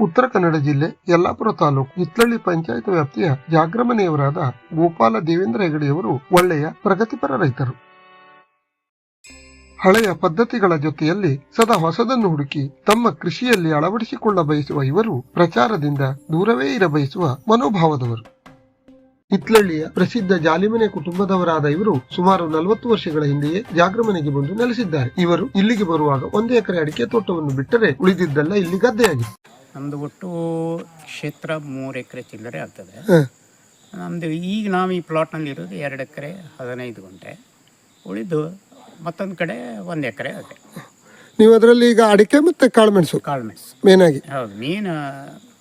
ಉತ್ತರ ಕನ್ನಡ ಜಿಲ್ಲೆ ಯಲ್ಲಾಪುರ ತಾಲೂಕು ಇತ್ಲಳ್ಳಿ ಪಂಚಾಯತ್ ವ್ಯಾಪ್ತಿಯ ಜಾಗ್ರಮನೆಯವರಾದ ಗೋಪಾಲ ದೇವೇಂದ್ರ ಹೆಗಡೆಯವರು ಒಳ್ಳೆಯ ಪ್ರಗತಿಪರ ರೈತರು. ಹಳೆಯ ಪದ್ಧತಿಗಳ ಜೊತೆಯಲ್ಲಿ ಸದಾ ಹೊಸದನ್ನು ಹುಡುಕಿ ತಮ್ಮ ಕೃಷಿಯಲ್ಲಿ ಅಳವಡಿಸಿಕೊಳ್ಳ ಬಯಸುವ ಇವರು ಪ್ರಚಾರದಿಂದ ದೂರವೇ ಇರಬಯಸುವ ಮನೋಭಾವದವರು. ಇತ್ಲಳ್ಳಿಯ ಪ್ರಸಿದ್ಧ ಜಾಲಿಮನೆ ಕುಟುಂಬದವರಾದ ಇವರು ಸುಮಾರು ನಲವತ್ತು ವರ್ಷಗಳ ಹಿಂದೆಯೇ ಜಾಗ್ರಮನೆಗೆ ಬಂದು ನೆಲೆಸಿದ್ದಾರೆ. ಇವರು ಇಲ್ಲಿಗೆ ಬರುವಾಗ ಒಂದು ಎಕರೆ ಅಡಿಕೆ ತೋಟವನ್ನು ಬಿಟ್ಟರೆ ಉಳಿದಿದ್ದೆಲ್ಲ ಇಲ್ಲಿ ಗದ್ದೆಯಾಗಿದೆ. ನಮ್ಮದು ಒಟ್ಟು ಕ್ಷೇತ್ರ ಮೂರು ಎಕರೆ ಚಿಲ್ಲರೆ ಆಗ್ತದೆ. ನಮ್ದು ನಮ್ಮದು ಈಗ ನಾವು ಈ ಪ್ಲಾಟ್ನಲ್ಲಿ ಇರೋದು ಎರಡು ಎಕರೆ ಹದಿನೈದು ಗುಂಟೆ. ಉಳಿದು ಮತ್ತೊಂದು ಕಡೆ ಒಂದು ಎಕರೆ ಅದೇ. ನೀವು ಅದರಲ್ಲಿ ಈಗ ಅಡಿಕೆ ಮತ್ತೆ ಕಾಳುಮೆಣಸು ಕಾಳುಮೆಣಸು. ಮೇನ್ ಆಗಿ. ಹೌದು ಮೇನ್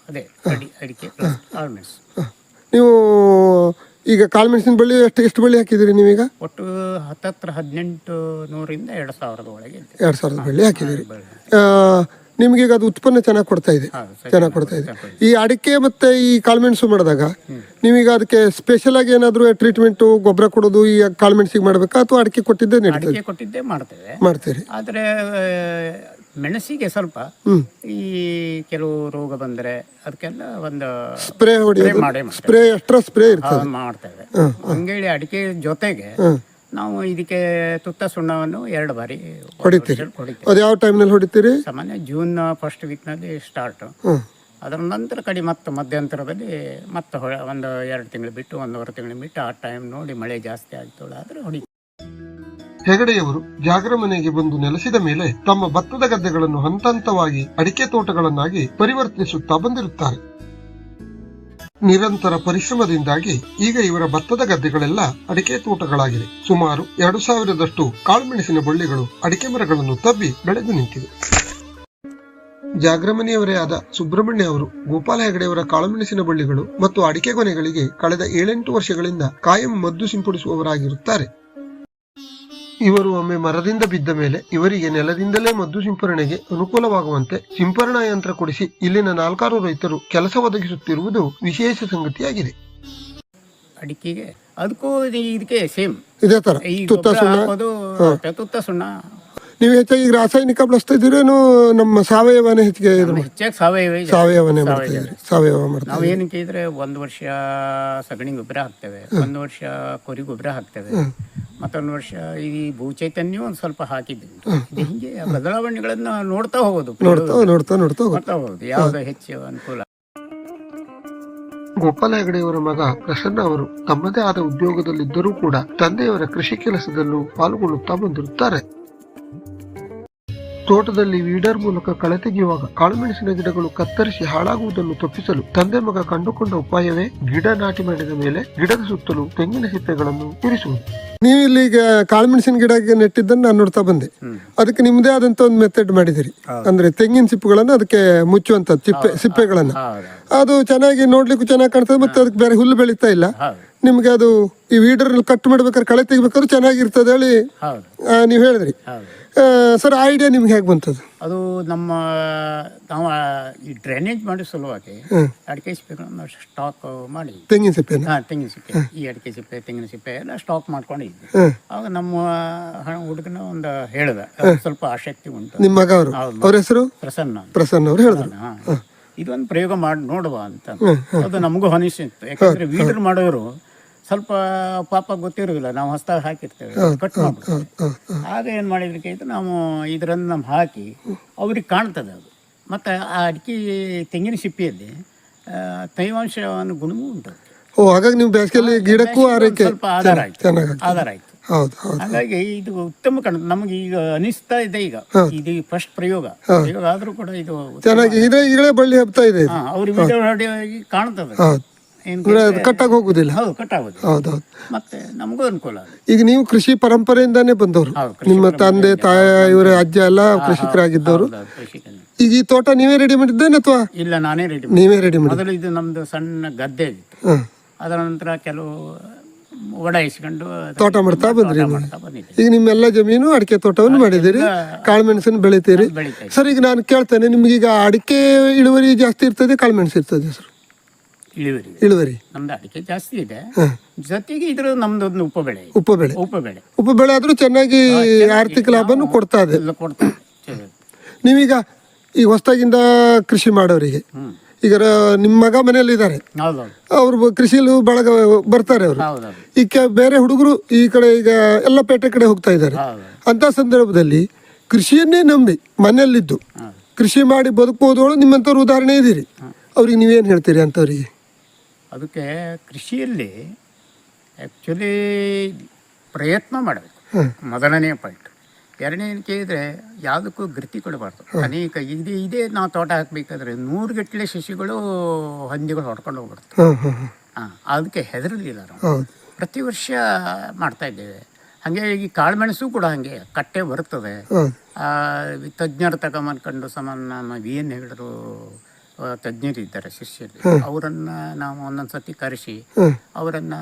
ಅದೇ ಅಡಿ ಅಡಿಕೆ ಕಾಳುಮೆಣಸು. ನೀವು ಈಗ ಕಾಳುಮೆಣಸಿನ ಬಳ್ಳಿ ಎಷ್ಟು ಎಷ್ಟು ಬಳ್ಳಿ ಹಾಕಿದಿರಿ ನೀವೀಗ? ಒಟ್ಟು ಹತ್ತತ್ರ ಹದಿನೆಂಟು ನೂರಿಂದ ಎರಡು ಸಾವಿರದ ಒಳಗೆ ಎರಡು ಸಾವಿರದ ಬಳ್ಳಿ ಹಾಕಿದಿರಿ ನಿಮ್ಗೀಗ ಅದು ಉತ್ಪನ್ನ ಚೆನ್ನಾಗಿ ಕೊಡ್ತಾ ಇದೆ. ಚೆನ್ನಾಗಿ ಕೊಡ್ತಾ ಇದೆ. ಈ ಅಡಿಕೆ ಮತ್ತೆ ಈ ಕಾಳುಮೆಣಸು ಮಾಡಿದಾಗ ನೀವೀಗ ಅದಕ್ಕೆ ಸ್ಪೆಷಲ್ ಆಗಿ ಏನಾದರೂ ಟ್ರೀಟ್ಮೆಂಟ್ ಗೊಬ್ಬರ ಕೊಡೋದು ಈ ಕಾಳುಮೆಣಸಿಗೆ ಮಾಡಬೇಕಾ? ಅಥವಾ ಅಡಿಕೆ ಕೊಟ್ಟಿದ್ದೇ ನೀಡ್ತೀವಿ ಅಡಿಕೆ ಕೊಟ್ಟಿದ್ದೇ ಮಾಡ್ತೇವೆ. ಮಾಡ್ತೀರಿ. ಆದರೆ ಮೆಣಸಿಗೆ ಸ್ವಲ್ಪ. ಈ ಕೆಲವು ರೋಗ ಬಂದರೆ ಅದಕ್ಕೆಲ್ಲ ಒಂದು ಸ್ಪ್ರೇ ಹೊಡಿ ಮಾಡೇ ಸ್ಪ್ರೇ ಎಕ್ಸ್ಟ್ರಾ ಸ್ಪ್ರೇ ಇರ್ತದೆ. ಮಾಡ್ತೇವೆ. ಹಂಗೇಳಿ ಅಡಿಕೆ ಜೊತೆಗೆ ನಾವು ಇದಕ್ಕೆ ತುತ್ತ ಸುಣ್ಣವನ್ನು ಎರಡು ಬಾರಿ ಹೊಡಿತೀರಿ. ಹೊಡಿತೇವೆ. ಅದು ಯಾವ ಟೈಮ್ನಲ್ಲಿ ಹೊಡಿತೀರಿ? ಸಾಮಾನ್ಯ ಜೂನ್ ಫಸ್ಟ್ ವೀಕ್ನಲ್ಲಿ ಸ್ಟಾರ್ಟ್ ಅದರ ನಂತರ ಕಡೆ ಮತ್ತೆ ಮಧ್ಯಂತರದಲ್ಲಿ ಮತ್ತೆ ಒಂದು ಎರಡು ತಿಂಗಳು ಬಿಟ್ಟು ಒಂದೂವರೆ ತಿಂಗಳು ಬಿಟ್ಟು ಆ ಟೈಮ್ ನೋಡಿ ಮಳೆ ಜಾಸ್ತಿ ಆಗ್ತೋಳ ಆದರೆ ಹೊಡಿ ಹೆಗಡೆಯವರು ಜಾಗರ ಮನೆಗೆ ಬಂದು ನೆಲೆಸಿದ ಮೇಲೆ ತಮ್ಮ ಭತ್ತದ ಗದ್ದೆಗಳನ್ನು ಹಂತ ಹಂತವಾಗಿ ಅಡಿಕೆ ತೋಟಗಳನ್ನಾಗಿ ಪರಿವರ್ತಿಸುತ್ತಾ ಬಂದಿರುತ್ತಾರೆ. ನಿರಂತರ ಪರಿಶ್ರಮದಿಂದಾಗಿ ಈಗ ಇವರ ಭತ್ತದ ಗದ್ದೆಗಳೆಲ್ಲ ಅಡಿಕೆ ತೋಟಗಳಾಗಿವೆ. ಸುಮಾರು ಎರಡು ಸಾವಿರದಷ್ಟು ಕಾಳುಮೆಣಸಿನ ಬಳ್ಳಿಗಳು ಅಡಿಕೆ ಮರಗಳನ್ನು ತಬ್ಬಿ ಬೆಳೆದು ನಿಂತಿವೆ. ಜಾಗ್ರಮನಿಯವರೇ ಆದ ಸುಬ್ರಹ್ಮಣ್ಯ ಅವರು ಗೋಪಾಲ ಹೆಗಡೆಯವರ ಕಾಳುಮೆಣಸಿನ ಬಳ್ಳಿಗಳು ಮತ್ತು ಅಡಿಕೆ ಕೊನೆಗಳಿಗೆ ಕಳೆದ ಏಳೆಂಟು ವರ್ಷಗಳಿಂದ ಕಾಯಂ ಮದ್ದು ಸಿಂಪಡಿಸುವವರಾಗಿರುತ್ತಾರೆ. ಇವರು ಒಮ್ಮೆ ಮರದಿಂದ ಬಿದ್ದ ಮೇಲೆ ಇವರಿಗೆ ನೆಲದಿಂದಲೇ ಮದ್ದು ಸಿಂಪರಣೆಗೆ ಅನುಕೂಲವಾಗುವಂತೆ ಸಿಂಪರಣಾ ಯಂತ್ರ ಕೊಡಿಸಿ ಇಲ್ಲಿನ ನಾಲ್ಕಾರು ರೈತರು ಕೆಲಸ ಒದಗಿಸುತ್ತಿರುವುದು ವಿಶೇಷ ಸಂಗತಿಯಾಗಿದೆ. ಅಡಿಕೆಗೆ ಅದಕ್ಕೂ ಇದು- ಇದಕ್ಕೆ ಸೇಮ್ ಇದೇ ತರ. ತುತ್ತ ಸುಣ್ಣ. ನೀವು ಹೆಚ್ಚಾಗಿ ರಾಸಾಯನಿಕ ಬಳಸ್ತಾ ಇದ್ದೀರೇನು ನಮ್ಮ ಸಾವಯವನೇ ಹೆಚ್ಚಿಗೆ ಹೆಚ್ಚಾಗಿ ಸಾವಯವ ಇದೆ. ಸಾವಯವನೇ ಮಾಡ್ತಾ ಇದ್ದೀರಿ. ಸಾವಯವ ಮಾಡ್ತಾ ನಾವು ಏನಕ್ಕೆ ಇದ್ರೆ ಒಂದು ವರ್ಷ ಸಗಣಿ ಗೊಬ್ಬರ ಹಾಕ್ತೇವೆ. ಒಂದು ವರ್ಷ ಕೊರಿ ಗೊಬ್ಬರ ಹಾಕ್ತೇವೆ. ಮತ್ತೊಂದು ವರ್ಷ ಈ ಭೂಚೈತನ್ಯ ಒಂದ್ ಸ್ವಲ್ಪ ಹಾಕಿದ್ವಿ ಇದು ಹಿಂಗೆ ಬದಲಾವಣೆಗಳನ್ನ ನೋಡ್ತಾ ಹೋಗೋದು. ನೋಡ್ತಾ ನೋಡ್ತಾ ನೋಡ್ತಾ ಹೋಗುತ್ತೆ. ನೋಡ್ತಾ ಹೋಗೋದು. ಯಾವ್ದು ಹೆಚ್ಚು ಅನುಕೂಲ? ಗೋಪಾಲ ಹೆಗಡೆಯವರ ಮಗ ಪ್ರಸನ್ನ ಅವರು ತಮ್ಮದೇ ಆದ ಉದ್ಯೋಗದಲ್ಲಿದ್ದರೂ ಕೂಡ ತಂದೆಯವರ ಕೃಷಿ ಕೆಲಸದಲ್ಲೂ ಪಾಲ್ಗೊಳ್ಳುತ್ತಾ ಬಂದಿರುತ್ತಾರೆ. ತೋಟದಲ್ಲಿ ವೀಡರ್ ಮೂಲಕ ಕಳೆ ತೆಗೆಯುವಾಗ ಕಾಳುಮೆಣಸಿನ ಗಿಡಗಳು ಕತ್ತರಿಸಿ ಹಾಳಾಗುವುದನ್ನು ತಪ್ಪಿಸಲು ತಂದೆ ಮಗ ಕಂಡುಕೊಂಡ ಉಪಾಯವೇ ಗಿಡ ನಾಟಿ ಮಾಡಿದ ಮೇಲೆ ಗಿಡದ ಸುತ್ತಲೂ ತೆಂಗಿನ ಸಿಪ್ಪೆಗಳನ್ನು ಇರಿಸುವುದು. ನೀವು ಇಲ್ಲಿ ಈಗ ಕಾಳುಮೆಣಸಿನ ಗಿಡ ನೆಟ್ಟಿದ್ದನ್ನು ನಾನು ನೋಡ್ತಾ ಬಂದೆ. ಅದಕ್ಕೆ ನಿಮ್ಮದೇ ಆದಂತ ಒಂದು ಮೆಥಡ್ ಮಾಡಿದಿರಿ ಅಂದ್ರೆ ತೆಂಗಿನ ಸಿಪ್ಪುಗಳನ್ನು ಅದಕ್ಕೆ ಮುಚ್ಚುವಂತ ಸಿಪ್ಪೆ ಸಿಪ್ಪೆಗಳನ್ನ. ಅದು ಚೆನ್ನಾಗಿ ನೋಡ್ಲಿಕ್ಕೂ ಚೆನ್ನಾಗಿ ಕಾಣ್ತದೆ ಮತ್ತೆ ಅದಕ್ಕೆ ಬೇರೆ ಹುಲ್ಲು ಬೆಳೀತಾ ಇಲ್ಲ. ನಿಮ್ಗೆ ಅದು ಈ ವೀಡರ್ ಕಟ್ ಮಾಡ್ಬೇಕಾದ್ರೆ ಕಳೆ ತೆಗಿಬೇಕಾದ್ರೆ ಚೆನ್ನಾಗಿರ್ತದೆ ಹೇಳಿ ನೀವು ಹೇಳಿದ್ರಿ. ಸರ್ ಐಡಿಯಾ ನಿಮ್ಗೆ ಹೇಗೆ ಬಂತದ್ದು ಅದು ನಮ್ಮ ನಾವು ಈ ಡ್ರೈನೇಜ್ ಮಾಡೋ ಸಲುವಾಗಿ. ಅಡಿಕೆ ಸಿಪ್ಪೆಗಳನ್ನು ಸ್ಟಾಕ್ ಮಾಡಿ ತೆಂಗಿನ ಸಿಪ್ಪೆ ಹಾ ತೆಂಗಿನ ಸಿಪ್ಪೆ. ಈ ಅಡಿಕೆ ಸಿಪ್ಪೆ ತೆಂಗಿನ ಸಿಪ್ಪೆ ಎಲ್ಲ ಸ್ಟಾಕ್ ಮಾಡ್ಕೊಂಡಿದ್ವಿ. ಆಗ ನಮ್ಮ ಹಣ- ಹುಡುಗನ ಒಂದು ಹೇಳ್ದ. ಸ್ವಲ್ಪ ಆಸಕ್ತಿ ಉಂಟು. ನಿಮ್ಮ ಮಗ ಅವರು? ಅವ್ರ ಹೆಸರು? ಪ್ರಸನ್ನ ಪ್ರಸನ್ನ ಅವರು ಹೇಳಿದ್ರು. ಇದೊಂದು ಪ್ರಯೋಗ ಮಾಡಿ ನೋಡುವ ಅಂತ. ಅದು ನಮಗೂ ಅನಿಸಿತ್ತು. ಯಾಕಂದ್ರೆ ವೀಡರ್ ಮಾಡೋರು ಸ್ವಲ್ಪ ಪಾಪ ಗೊತ್ತಿರೋದಿಲ್ಲ ನಾವು ಹೊಸದಾಗಿ ಹಾಕಿರ್ತೇವೆ. ಕಟ್ ಮಾಡ್ಬಿಡ್ತೇವೆ ಆಗ ಏನು ಮಾಡಿದ್ರಿಗೆ ಇದು ನಾವು ಇದರನ್ನು ನಾವು ಹಾಕಿ ಅವ್ರಿಗೆ ಕಾಣ್ತದೆ ಅದು. ಮತ್ತು ಆ ಅಡಿಕೆ ತೆಂಗಿನ ಸಿಪ್ಪಿಯಲ್ಲಿ ತೈವಾಂಶವನ್ನು ಗುಣವೂ ಉಂಟು. ಓ ಹಾಗಾಗಿ ನೀವು ಬೇಸಿಗೆಯಲ್ಲಿ ಗಿಡಕ್ಕೂ ಆರೈಕೆ ಸ್ವಲ್ಪ ಆಧಾರ ಆಯ್ತು. ಆಧಾರ ಆಯ್ತು. ಹೌದು ಹಾಗಾಗಿ ಇದು ಉತ್ತಮ ಕಾಣ ನಮಗೆ ಈಗ ಅನಿಸ್ತಾ ಇದೆ ಈಗ. ಇದು ಫಸ್ಟ್ ಪ್ರಯೋಗ. ಪ್ರಯೋಗ ಆದ್ರೂ ಕೂಡ ಇದು ಚೆನ್ನಾಗಿ ಇದೇ ಈಗಲೇ ಬಳ್ಳಿ ಹಬ್ತಾ ಇದೆ ಅವ್ರಿಗೆ ವಿಡಿಯೋ ನೋಡಿ ಕಾಣ್ತದೆ. ಕಟ್ಟಾಗಿ ಹೋಗುದಿಲ್ಲ. ಹೌದು ಕಟ್ಟಾಗೋದು ಹೌದು ಹೌದು ಮತ್ತೆ ನಮಗೂ ಅನುಕೂಲ ಈಗ ನೀವು ಕೃಷಿ ಪರಂಪರೆಯಿಂದಾನೇ ಬಂದವರು. ನಿಮ್ಮ ತಂದೆ ತಾಯ ಇವರ ಅಜ್ಜ ಎಲ್ಲ ಕೃಷಿಕರಾಗಿದ್ದವರು. ಈಗ ಈ ತೋಟ ನೀವೇ ರೆಡಿ ಮಾಡಿದ್ದೇನೆ ಅಥವಾ? ಇಲ್ಲ ನಾನೇ ರೆಡಿ ನೀವೇ ರೆಡಿ ಮಾಡಿ ಮೊದಲು ಇದು ನಮ್ದು ಸಣ್ಣ ಗದ್ದೆ ಇತ್ತು. ಅದರ ನಂತರ ಕೆಲವು ಒಡಾಯಿಸಿಕೊಂಡು ತೋಟ ಮಾಡ್ತಾ ಬಂದ್ರಿ ಈಗ ನಿಮ್ಮೆಲ್ಲ ಜಮೀನು ಅಡಿಕೆ ತೋಟವನ್ನು ಮಾಡಿದ್ದೀರಿ. ಕಾಳುಮೆಣಸನ್ನು ಬೆಳಿತೀರಿ. ಸರ್ ಈಗ ನಾನು ಕೇಳ್ತೇನೆ ನಿಮ್ಗೆ ಈಗ ಅಡಿಕೆ ಇಳುವರಿ ಜಾಸ್ತಿ ಇರ್ತದೆ ಕಾಳುಮೆಣಸು ಇರ್ತದೆ ಸರ್? ಇಳುವರಿ. ಇಳುವರಿ. ನಮ್ದು ಅಡಿಕೆ ಜಾಸ್ತಿ ಇದೆ. ಜೊತೆಗೆ ಇದ್ರ ನಮ್ದೊಂದು ಉಪಬೆಳೆ ಉಪ ಬೆಳೆ. ಉಪಬೆಳೆ ಉಪಬೆಳೆ ಆದ್ರೂ ಚೆನ್ನಾಗಿ ಆರ್ಥಿಕ ಲಾಭನೂ ಕೊಡ್ತಾ ಇದೆ. ಎಲ್ಲ. ನೀವೀಗ ಈ ಹೊಸದಾಗಿಂದ ಕೃಷಿ ಮಾಡೋರಿಗೆ ಈಗ ರ- ನಿಮ್ಮ ಮಗ ಮನೆಯಲ್ಲಿ ಇದ್ದಾರೆ. ಹೌದೌದು. ಅವರು ಕೃಷಿಯಲ್ಲಿ ಬಳಗ ಬರ್ತಾರೆ ಅವರು. ಹೌದೌದು. ಈ ಬೇರೆ ಹುಡುಗರು ಈ ಕಡೆ ಈಗ ಎಲ್ಲ ಪೇಟೆ ಕಡೆ ಹೋಗ್ತಾ ಇದ್ದಾರೆ. ಹೌದು. ಅಂತ ಸಂದರ್ಭದಲ್ಲಿ ಕೃಷಿಯನ್ನೇ ನಂಬಿ ಮನೆಯಲ್ಲಿದ್ದು ಕೃಷಿ ಮಾಡಿ ಬದುಕಬಹುದು ನಿಮ್ಮಂಥವ್ರು ಉದಾಹರಣೆ ಇದ್ದೀರಿ. ಅವ್ರಿಗೆ ನೀವೇನು ಹೇಳ್ತೀರಿ ಅಂಥವ್ರಿಗೆ ಅದಕ್ಕೆ ಕೃಷಿಯಲ್ಲಿ ಆ್ಯಕ್ಚುಲಿ ಪ್ರಯತ್ನ ಮಾಡಬೇಕು. ಮೊದಲನೇ ಪಾಯಿಂಟ್ ಎರಡನೇ ಕೇಳಿದ್ರೆ ಯಾವುದಕ್ಕೂ ಗೃತಿ ಕೊಡಬಾರ್ದು. ಅನೇಕ ಇದೇ ಇದೇ ನಾವು ತೋಟ ಹಾಕಬೇಕಾದ್ರೆ ನೂರು ಗಟ್ಟಲೆ ಸಸಿಗಳು ಹಂದಿಗಳು ಹೊಡ್ಕೊಂಡು ಹೋಗ್ಬಿಡ್ತು ಹಾಂ ಅದಕ್ಕೆ ಹೆದರಲಿಲ್ಲ ನಾವು. ಪ್ರತಿ ವರ್ಷ ಮಾಡ್ತಾ ಇದ್ದೇವೆ. ಹಾಗೆ ಈ ಕಾಳುಮೆಣಸು ಕೂಡ ಹಾಗೆ ಕಟ್ಟೆ ಬರ್ತದೆ ತಜ್ಞರು ತಗೊಂಬಂದ್ಕೊಂಡು ಸಮಾನ ನಮ್ಮ ವಿ ಎನ್ ಹೆಗಡರು ಆ, ತಜ್ಞರು ಇದ್ದಾರೆ ಶಿಷ್ಯರು. ಅವರನ್ನ ನಾವು ಒಂದೊಂದು ಸತಿ ಕರೆಸಿ. ಅವರನ್ನ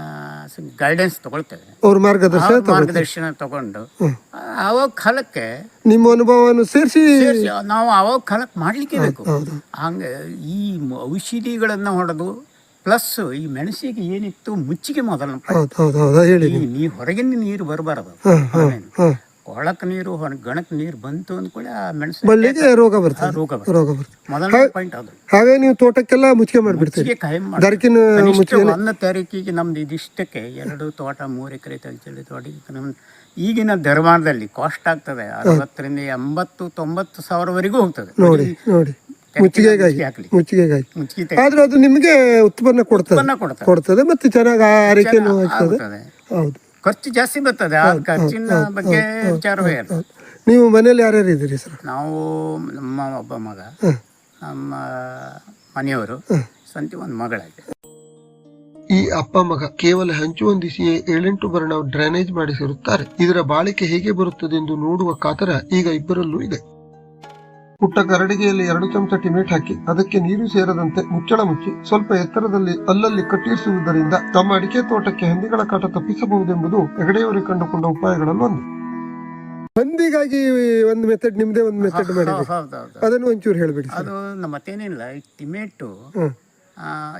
ಗೈಡೆನ್ಸ್ ತಗೊಳ್ತೇವೆ. ಅವ್ರ ಮಾರ್ಗದರ್ಶನ ಮಾರ್ಗದರ್ಶನ ತಗೊಂಡು ಅವಾಗ ಆವಾಗ ಕಾಲಕ್ಕೆ ನಿಮ್ಮ ಅನುಭವವನ್ನು ಸೇರಿಸಿ ನಾವು ಆವಾಗ ಕಾಲಕ್ಕೆ ಮಾಡ್ಲಿಕ್ಕೆ ಬೇಕು. ಹಂಗೆ ಈ ಔಷಧಿಗಳನ್ನು ಹೊಡೆದು ಪ್ಲಸ್ ಈ ಮೆಣಸಿಗೆ ಏನಿತ್ತು ಮುಚ್ಚಿಗೆ ಮೊದಲ. ನೀ ಹೊರಗಿನ ನೀರು ಬರಬಾರದು. ಕೊಳಕ್ ನೀರು ಗಣಕ್ಕೆ ಗಣಕ್ ನೀರು ಬಂತು ಅಂದ್ಕೊಳ್ಳಿ ಆ ಮೆಣಸು ಬಳ್ಳಿಗೆ ರೋಗ ಬರ್ತದೆ. ರೋಗ ಬರ್ತದೆ. ರೋಗ ಬರ್ತದೆ. ಮೊದಲನೇ ಪಾಯಿಂಟ್ ಅದು. ಹಾಗೆ ನೀವು ತೋಟಕ್ಕೆಲ್ಲ ಮುಚ್ಚಿಗೆ ಮಾಡಿಬಿಡ್ತೀರಿ. ಮುಚ್ಚಿಗೆ ಕಾಯಂ ಮಾಡಿ ದರ್ಕಿನ ಕನಿಷ್ಠ ಒಂದು ತಾರೀಕಿಗೆ ನಮ್ದು ಇದಿಷ್ಟಕ್ಕೆ ಎರಡು ತೋಟ ಮೂರು ಎಕರೆ ತಲಚಲಿ ತೋಟ ಈಗಿನ ಧರ್ಮಾನದಲ್ಲಿ ಕಾಸ್ಟ್ ಆಗ್ತದೆ ಅರವತ್ತರಿಂದ ಎಂಬತ್ತು ತೊಂಬತ್ತು ಸಾವಿರವರೆಗೂ ಹೋಗ್ತದೆ. ನೋಡಿ ನೋಡಿ. ಮುಚ್ಚಿಗೆಗಾಗಿ ಹಾಕ್ಲಿ ಮುಚ್ಚಿಗೆಗಾಗಿ. ಮುಚ್ಚಿಗೆ ಆದ್ರೆ ಅದು ನಿಮಗೆ ಉತ್ಪನ್ನ ಕೊಡ್ತದೆ. ಉತ್ಪನ್ನ ಕೊಡ್ತದೆ. ಕೊಡ್ತದೆ ಮತ್ತೆ ಚೆನ್ನಾಗಿ ಆರೈಕೆನೂ ಆಗ್ತದೆ. ಆಗ್ತದೆ. ಹೌದು. ಖರ್ಚು ಜಾಸ್ತಿ ಬರ್ತದೆ. ಆ ಖರ್ಚಿನ ಬಗ್ಗೆ ವಿಚಾರವೇ ಇಲ್ಲ. ನೀವು ಮನೆಯಲ್ಲಿ ಯಾರ್ಯಾರು ಇದ್ದೀರಿ ಸರ್? ನಾವು ನಮ್ಮ ಒಬ್ಬ ಮಗ ನಮ್ಮ ಮನೆಯವರು ಸಂತಿ ಒಂದು ಮಗಳಾಗಿ ಈ ಅಪ್ಪ ಮಗ ಕೇವಲ ಹಂಚು ಹೊಂದಿಸಿಯೇ ಏಳೆಂಟು ಬರಣ ಡ್ರೈನೇಜ್ ಮಾಡಿಸಿರುತ್ತಾರೆ. ಇದರ ಬಾಳಿಕೆ ಹೇಗೆ ಬರುತ್ತದೆಂದು ನೋಡುವ ಕಾತರ ಈಗ ಇಬ್ಬರಲ್ಲೂ ಇದೆ. ಪುಟ್ಟ ಕರಡಿಗೆಯಲ್ಲಿ ಎರಡು ಚಮಚ ಟಿಮೇಟ್ ಹಾಕಿ ಅದಕ್ಕೆ ನೀರು ಸೇರದಂತೆ ಮುಚ್ಚಳ ಮುಚ್ಚಿ ಸ್ವಲ್ಪ ಎತ್ತರದಲ್ಲಿ ಅಲ್ಲಲ್ಲಿ ಕಟ್ಟಿರಿಸುವುದರಿಂದ ತಮ್ಮ ಅಡಿಕೆ ತೋಟಕ್ಕೆ ಹಂದಿಗಳ ಕಾಟ ತಪ್ಪಿಸಬಹುದೆಂಬುದು ಹೆಗಡೆಯವರು ಕಂಡುಕೊಂಡ ಉಪಾಯಗಳಲ್ಲಿ ಒಂದು. ಹಂದಿಗಾಗಿ ಒಂದು ಮೆಥಡ್ ನಿಮ್ದೇ ಒಂದು ಮೆಥಡ್ ಮಾಡಿ ಹೌದೌದು ಅದನ್ನು ಒಂಚೂರು ಹೇಳ್ಬಿಡಿ ಅದು ನಮ್ಮ ಮತ್ತೇನಿಲ್ಲ ಈ ಟಿಮೇಟು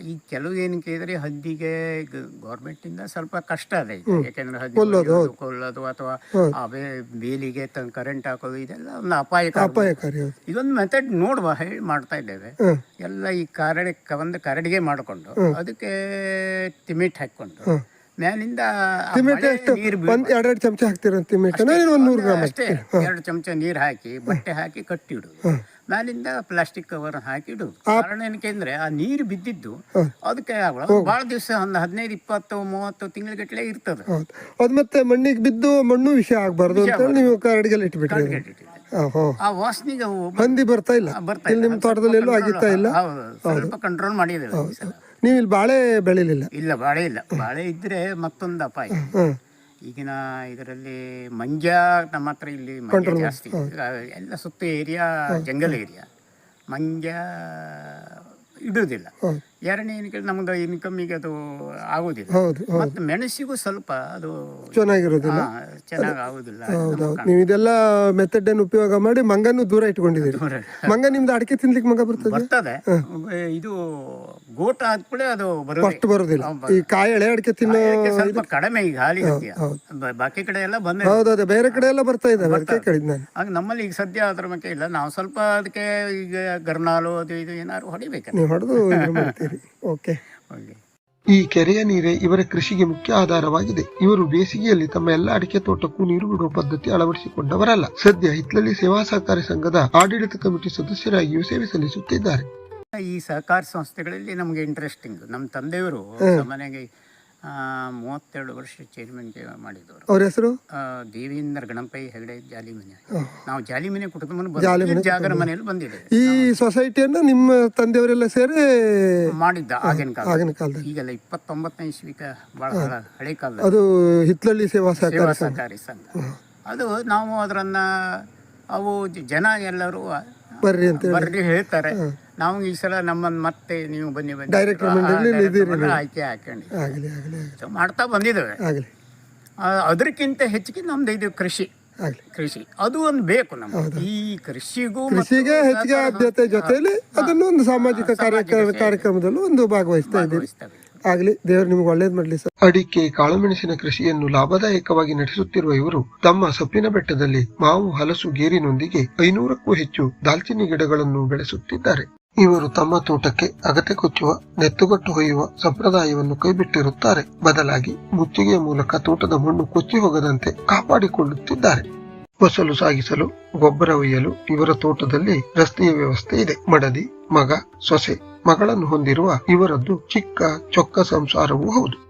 ಈ ಕೆಲವು ಏನು ಕೇಳಿದ್ರೆ ಹದ್ದಿಗೆ ಗೌರ್ಮೆಂಟಿಂದ ಸ್ವಲ್ಪ ಕಷ್ಟ ಅದೇ ಯಾಕಂದ್ರೆ ಯಾಕೆಂದ್ರೆ ಹದ್ದಿ ಕೊಲ್ಲೋದು ಅಥವಾ ಬೇಲಿಗೆ ಕರೆಂಟ್ ಹಾಕೋದು ಇದೆಲ್ಲ ಒಂದು ಅಪಾಯಕಾರಿ. ಇದೊಂದು ಮೆಥಡ್ ನೋಡುವ ಹೇಳಿ ಮಾಡ್ತಾ ಇದ್ದೇವೆ. ಎಲ್ಲ ಈ ಕರಡಿ ಒಂದು ಕರಡಿಗೆ ಮಾಡಿಕೊಂಡು ಅದಕ್ಕೆ ತಿಮಿಟ್ ಹಾಕೊಂಡು ಮೇಲಿಂದ ಆ ಮಳೆ ನೀರು ಬೀಳ್- ಒಂದ್ ಎರಡೆರಡು ಚಮಚ ಒಂದು ನೂರು ಗ್ರಾಮ್ ಅಷ್ಟೇ ಎರಡು ಚಮಚ ನೀರು ಹಾಕಿ ಬಟ್ಟೆ ಹಾಕಿ ಕಟ್ಟಿಡುದು ಮೇಲಿಂದ ಪ್ಲಾಸ್ಟಿಕ್ ಕವರ್ ಹಾಕಿಡು. ಇಡುದು ಕಾರಣ ಏನಕ್ಕೆ ಅಂದ್ರೆ ಆ ನೀರು ಬಿದ್ದಿದ್ದು ಅದಕ್ಕೆ ಬಹಳ ದಿವಸ ಒಂದು ಹದಿನೈದು ಇಪ್ಪತ್ತು ಮೂವತ್ತು ತಿಂಗಳಗಟ್ಟಲೆ ಇರ್ತದೆ. ಹೌದು. ಅದು ಮತ್ತೆ ಮಣ್ಣಿಗೆ ಬಿದ್ದು ಮಣ್ಣು ವಿಷ ಆಗ್ಬಾರ್ದು ಅಂತ ಹೇಳಿ ನೀವು ಕರಡಿಗೆಲ್ಲ ಇಟ್ಬಿಟ್ರಿ ಅದನ್ನ. ಆ, ಹೋ ಆ ವಾಸನೆಗೆ ಅವು ಹಂದಿ ಬರ್ತಾ ಇಲ್ಲ. ಬರ್ತಾ ಇಲ್ಲಿ. ನಿಮ್ಮ ತೋಟದಲ್ಲಿ ಎಲ್ಲೂ ಆಗಿತ್ತಾ ಇಲ್ಲ? ಹೌದು. ಸ್ವಲ್ಪ ಕಂಟ್ರೋಲ್ ಮಾಡಿದ್ದೇವೆ ಈ ಸಲ. ನೀವು ಇಲ್ಲಿ ಬಾಳೆ ಬೆಳಿಲಿಲ್ಲ? ಇಲ್ಲ ಬಾಳೆ ಇಲ್ಲ. ಬಾಳೆ ಇದ್ರೆ ಮತ್ತೊಂದು ಅಪಾಯ. ಈಗಿನ ಇದರಲ್ಲಿ ಮಂಜ ನಮ್ಮ ಹತ್ರ ಇಲ್ಲಿ ಮಂಡ್ಯ ಜಾಸ್ತಿ. ಎಲ್ಲ ಸುತ್ತ ಏರಿಯಾ ಜಂಗಲ್ ಏರಿಯಾ ಮಂಜ ಇಡುವುದಿಲ್ಲ. ಎರಡನೇ ಏನಕ್ಕೆ ನಮ್ದು ಈಗ ಅದು ಆಗುದಿಲ್ಲ. ಹೌದು ಮತ್ತು ಮೆಣಸಿಗೂ ಸ್ವಲ್ಪ ಅದು ಚೆನ್ನಾಗಿರೋದಿಲ್ಲ? ಚೆನ್ನಾಗಿ ಆಗುದಿಲ್ಲ. ಹೌದೌದು ನೀವು ಇದೆಲ್ಲ ಮೆಥಡ್ ಅನ್ನು ಉಪಯೋಗ ಮಾಡಿ ಮಂಗನ್ನು ದೂರ ಇಟ್ಕೊಂಡಿದ್ದೀರಿ. ಮಂಗ ನಿಮ್ದು ಅಡಿಕೆ ತಿನ್ಲಿಕ್ಕೆ ಮಗ ಬರ್ತದೆ? ಬರ್ತದೆ. ಇದು ಗೋಟ ಆದ್ಕೂಳೆ ಅದು ಅಷ್ಟು ಬರೋದಿಲ್ಲ. ಈ ಕಾಯಿ ಎಳೆ ಅಡಿಕೆ ತಿನ್ನೋ ಅದಕ್ಕೆ ಸ್ವಲ್ಪ ಕಡಿಮೆ ಈಗ ಹಾಲಿ ಬಾಕಿ ಕಡೆ ಎಲ್ಲ ಬಂದ ಹೌದೌದು ಬೇರೆ ಕಡೆ ಎಲ್ಲ ಬರ್ತಾ ಇದೆ ಅದಕ್ಕೆ ಕೇಳಿದ್ ನಾನು. ಆಗ ನಮ್ಮಲ್ಲಿ ಈಗ ಸದ್ಯ ಅದ್ರ ಬಗ್ಗೆ ಇಲ್ಲ. ನಾವು ಸ್ವಲ್ಪ ಅದಕ್ಕೆ ಈಗ ಗರ್ನಾಲು ಅದು ಇದು ಏನಾದ್ರು ಹೊಡಿಬೇಕು ನೀವು ಹೊಡೆದು ಮಾಡ್ತೀರಿ ಓಕೆ ಈ ಕೆರೆಯ ನೀರೇ ಇವರ ಕೃಷಿಗೆ ಮುಖ್ಯ ಆಧಾರವಾಗಿದೆ. ಇವರು ಬೇಸಿಗೆಯಲ್ಲಿ ತಮ್ಮ ಎಲ್ಲ ಅಡಿಕೆ ತೋಟಕ್ಕೂ ನೀರು ಬಿಡುವ ಪದ್ಧತಿ ಅಳವಡಿಸಿಕೊಂಡವರಲ್ಲ. ಸದ್ಯ ಹಿತ್ಲಳ್ಳಿ ಸೇವಾ ಸಹಕಾರಿ ಸಂಘದ ಆಡಳಿತ ಕಮಿಟಿ ಸದಸ್ಯರಾಗಿಯೂ ಸೇವೆ ಸಲ್ಲಿಸುತ್ತಿದ್ದಾರೆ. ಈ ಸಹಕಾರ ಸಂಸ್ಥೆಗಳಲ್ಲಿ ನಮಗೆ ಇಂಟ್ರೆಸ್ಟಿಂಗ್ ನಮ್ಮ ತಂದೆಯವರು ಮನೆಗೆ ಮೂವತ್ತೆರಡು ವರ್ಷ ಚೇರ್ಮನ್ ಮಾಡಿದವರು ಅವ್ರ ಹೆಸರು? ದೇವೇಂದ್ರ ಗಣಪೈ ಹೆಗಡೆ ಜಾಲಿಮನೆ. ನಾವು ಜಾಲಿಮನೆ ಕುಟುಂಬ. ಜಾಗರ ಮನೆಯಲ್ಲಿ ಬಂದಿದ್ದೇವೆ. ಈ ಸೊಸೈಟಿಯನ್ನು ನಿಮ್ಮ ತಂದೆಯವರೆಲ್ಲ ಸೇರಿ ಮಾಡಿದ್ದ ಆಗಿನ ಕಾಲ ಈಗೆಲ್ಲ ಇಪ್ಪತ್ತೊಂಬತ್ತನೇ ಇಸ್ವಿಕ ಬಹಳ ಹಳ- ಕಾಲ ಅದು ಹಿತ್ಲಳ್ಳಿ ಸೇವಾ ಸಹಕಾರ ಸಹಕಾರಿ ಸಂಘ. ಅದು ನಾವು ಅದರನ್ನ ಅವು ಜನ ಎಲ್ಲರೂ ಬರ್ರಿ ಅಂತ ಬರ್ರಿ ಹೇಳ್ತಾರೆ. ನಾವು ಈ ಸಲ ನಮ್ಮನ್ನು ಮತ್ತೆ ನೀವು ಬನ್ನಿ ಬನ್ನಿ. ಡೈರೆಕ್ಟ್ ಆಯ್ಕೆ ಹಾಕೊಂಡು ಆಗಲಿ ಆಗಲಿ So ಮಾಡ್ತಾ ಬಂದಿದ್ದೇವೆ. ಆಗಲಿ. ಅದಕ್ಕಿಂತ ಹೆಚ್ಚಿಗೆ ನಮ್ದು ಇದು ಕೃಷಿ. ಆಗಲಿ. ಕೃಷಿ. ಅದು ಒಂದು ಬೇಕು ನಮ್ಗೆ. ಈ ಕೃಷಿಗೂ ಕೃಷಿಗೆ ಹೆಚ್ಚಿಗೆ ಆದ್ಯತೆ ಜೊತೆಯಲ್ಲಿ ಅದನ್ನು ಒಂದು ಸಾಮಾಜಿಕ ಕಾರ್ಯಕ್ರಮ ಕಾರ್ಯಕ್ರಮದಲ್ಲೂ ಒಂದು ಭಾಗವಹಿಸ್ತಾ ಇದ್ದೀರಿ. ಆಗಲಿ ಆಗ್ಲಿ ದೇವ್ರು ನಿಮ್ಗೆ ಒಳ್ಳೇದ್ ಮಾಡ್ಲಿ ಸರ್. ಅಡಿಕೆ ಕಾಳುಮೆಣಸಿನ ಕೃಷಿಯನ್ನು ಲಾಭದಾಯಕವಾಗಿ ನಡೆಸುತ್ತಿರುವ ಇವರು ತಮ್ಮ ಸೊಪ್ಪಿನ ಬೆಟ್ಟದಲ್ಲಿ ಮಾವು ಹಲಸು ಗೇರಿನೊಂದಿಗೆ ಐನೂರಕ್ಕೂ ಹೆಚ್ಚು ದಾಲ್ಚಿನ್ನಿ ಗಿಡಗಳನ್ನು ಬೆಳೆಸುತ್ತಿದ್ದಾರೆ. ಇವರು ತಮ್ಮ ತೋಟಕ್ಕೆ ಅಗತೆ ಕೊಚ್ಚುವ, ನೆತ್ತುಗಟ್ಟು ಹೊಯ್ಯುವ ಸಂಪ್ರದಾಯವನ್ನು ಕೈಬಿಟ್ಟಿರುತ್ತಾರೆ. ಬದಲಾಗಿ ಮುತ್ತಿಗೆಯ ಮೂಲಕ ತೋಟದ ಮಣ್ಣು ಕೊಚ್ಚಿ ಹೋಗದಂತೆ ಕಾಪಾಡಿಕೊಳ್ಳುತ್ತಿದ್ದಾರೆ. ಫಸಲು ಸಾಗಿಸಲು, ಗೊಬ್ಬರ ಒಯ್ಯಲು ಇವರ ತೋಟದಲ್ಲಿ ರಸ್ತೆಯ ವ್ಯವಸ್ಥೆ ಇದೆ. ಮಡದಿ, ಮಗ, ಸೊಸೆ ಮಗಳನ್ನು ಹೊಂದಿರುವ ಇವರದ್ದು ಚಿಕ್ಕ, ಚೊಕ್ಕ ಸಂಸಾರವೂ ಹೌದು.